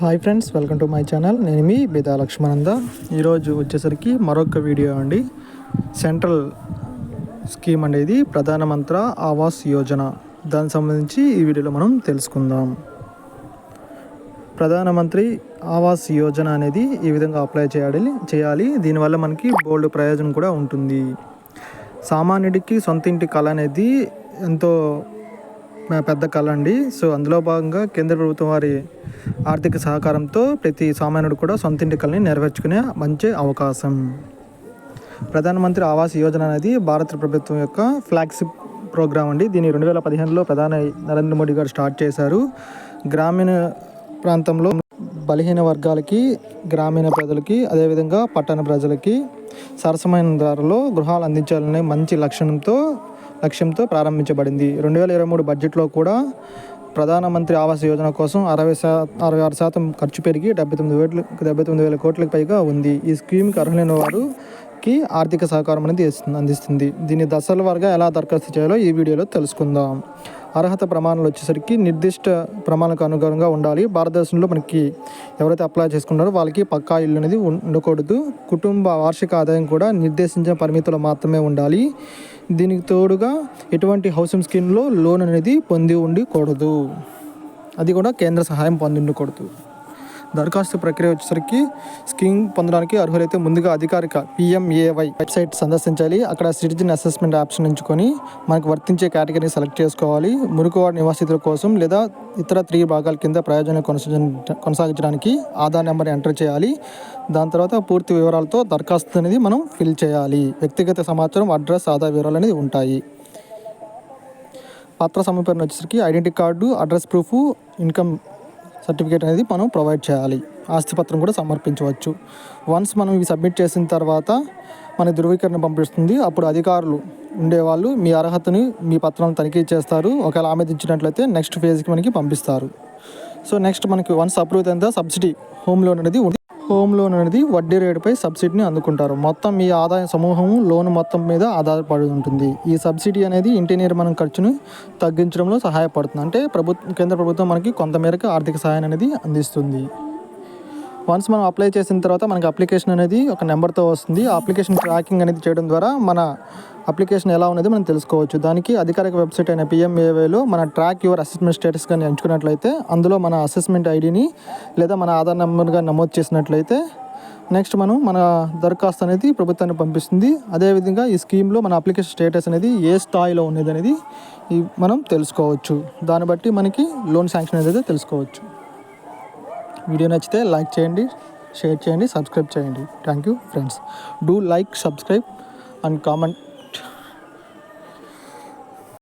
Hi friends welcome to my channel నేను మీ బిదా లక్ష్మణంద. ఈరోజు వచ్చేసరికి మరొక వీడియో అండి. సెంట్రల్ స్కీమ్ అనేది ప్రధానమంత్రి ఆవాస్ యోజన. దానికి సంబంధించి ఈ వీడియోలో మనం తెలుసుకుందాం. ప్రధానమంత్రి ఆవాస్ యోజన అనేది ఈ విధంగా అప్లై చేయాలి చేయాలి. దీనివల్ల మనకి బోల్డ్ ప్రయోజనం కూడా ఉంటుంది. సామాన్యుడికి సొంత ఇంటి కళ అనేది ఎంతో పెద్ద కళ అండి. సో అందులో భాగంగా కేంద్ర ప్రభుత్వం వారి ఆర్థిక సహకారంతో ప్రతి సామాన్యుడు కూడా సొంత ఇంటి కళని నెరవేర్చుకునే మంచి అవకాశం. ప్రధానమంత్రి ఆవాస్ యోజన అనేది భారత ప్రభుత్వం యొక్క ఫ్లాగ్షిప్ ప్రోగ్రామ్ అండి. దీన్ని రెండు వేల పదిహేనులో ప్రధాని నరేంద్ర మోడీ గారు స్టార్ట్ చేశారు. గ్రామీణ ప్రాంతంలో బలహీన వర్గాలకి గ్రామీణ ప్రజలకి అదేవిధంగా పట్టణ ప్రజలకి సరసమైన ధరలో గృహాలు అందించాలనే మంచి లక్షణంతో లక్ష్యంతో ప్రారంభించబడింది. రెండు వేల ఇరవై మూడు బడ్జెట్లో కూడా ప్రధానమంత్రి ఆవాస్ యోజన కోసం అరవై శా అరవై ఆరు శాతం ఖర్చు పెరిగి డెబ్బై తొమ్మిది వేలు డెబ్బై తొమ్మిది వేల కోట్లకు పైగా ఉంది. ఈ స్కీమ్కి అర్హులైన వారికి ఆర్థిక సహకారం అనేది అందిస్తుంది. దీన్ని దశల వారుగా ఎలా దరఖాస్తు చేయాలో ఈ వీడియోలో తెలుసుకుందాం. అర్హత ప్రమాణాలు వచ్చేసరికి నిర్దిష్ట ప్రమాణాలకు అనుగుణంగా ఉండాలి. భారతదేశంలో మనకి ఎవరైతే అప్లై చేసుకుంటారో వాళ్ళకి పక్కా ఇల్లు అనేది ఉండకూడదు. కుటుంబ వార్షిక ఆదాయం కూడా నిర్దేశించిన పరిమితులు మాత్రమే ఉండాలి. దీనికి తోడుగా ఎటువంటి హౌసింగ్ స్కీమ్లో లోన్ అనేది పొంది ఉండకూడదు. అది కూడా కేంద్ర సహాయం పొంది ఉండకూడదు దరఖాస్తు ప్రక్రియ వచ్చేసరికి స్కీమ్ పొందడానికి అర్హులైతే ముందుగా అధికారిక పిఎంఏవై వెబ్సైట్ సందర్శించాలి. అక్కడ సిటిజన్ అసెస్మెంట్ ఆప్షన్ ఎంచుకొని మనకు వర్తించే కేటగిరీని సెలెక్ట్ చేసుకోవాలి. మురుకువాడ నివాసితుల కోసం లేదా ఇతర త్రీ భాగాల కింద ప్రయోజనం కొనసాగించడానికి ఆధార్ నెంబర్ ఎంటర్ చేయాలి. దాని తర్వాత పూర్తి వివరాలతో దరఖాస్తు అనేది మనం ఫిల్ చేయాలి. వ్యక్తిగత సమాచారం అడ్రస్ ఆధార్ వివరాలు అనేది ఉంటాయి. పత్ర సమర్పణ వచ్చేసరికి identity card address proof income certificate అనేది మనం ప్రొవైడ్ చేయాలి. ఆస్తిపత్రం కూడా సమర్పించవచ్చు. వన్స్ మనం ఇవి సబ్మిట్ చేసిన తర్వాత మన ధృవీకరణ పంపిస్తుంది. అప్పుడు అధికారులు ఉండేవాళ్ళు మీ అర్హతని మీ పత్రాలను తనిఖీ చేస్తారు. ఒకవేళ ఆమెదించినట్లయితే నెక్స్ట్ ఫేజ్కి మనకి పంపిస్తారు. సో నెక్స్ట్ మనకి వన్స్ అప్రూవ్ అయిన సబ్సిడీ హోమ్ లోన్ అనేది హోమ్ లోన్ అనేది వడ్డీ రేటుపై సబ్సిడీని అందుకుంటారు. మొత్తం ఈ ఆదాయ సమూహం లోన్ మొత్తం మీద ఆధారపడి ఉంటుంది. ఈ సబ్సిడీ అనేది ఇంటి నిర్మాణం ఖర్చును తగ్గించడంలో సహాయపడుతుంది. అంటే ప్రభుత్వం కేంద్ర ప్రభుత్వం మనకి కొంతమేరకు ఆర్థిక సహాయం అనేది అందిస్తుంది. వన్స్ మనం అప్లై చేసిన తర్వాత మనకి అప్లికేషన్ అనేది ఒక నెంబర్తో వస్తుంది. ఆ అప్లికేషన్ ట్రాకింగ్ అనేది చేయడం ద్వారా మన అప్లికేషన్ ఎలా ఉన్నది మనం తెలుసుకోవచ్చు. దానికి అధికారిక వెబ్సైట్ అయిన పిఎంఏవేలో మన ట్రాక్ యువర్ అసెస్మెంట్ స్టేటస్ కానీ ఎంచుకున్నట్లయితే అందులో మన అసెస్మెంట్ ఐడిని లేదా మన ఆధార్ నెంబర్గా నమోదు చేసినట్లయితే నెక్స్ట్ మనం మన దరఖాస్తు అనేది ప్రభుత్వాన్ని పంపిస్తుంది. అదేవిధంగా ఈ స్కీమ్లో మన అప్లికేషన్ స్టేటస్ అనేది ఏ స్థాయిలో ఉన్నది అనేది మనం తెలుసుకోవచ్చు. దాన్ని బట్టి మనకి లోన్ శాంక్షన్ అనేది తెలుసుకోవచ్చు. వీడియో నచ్చితే లైక్ చేయండి షేర్ చేయండి సబ్స్క్రైబ్ చేయండి. Thank you friends do like subscribe and comment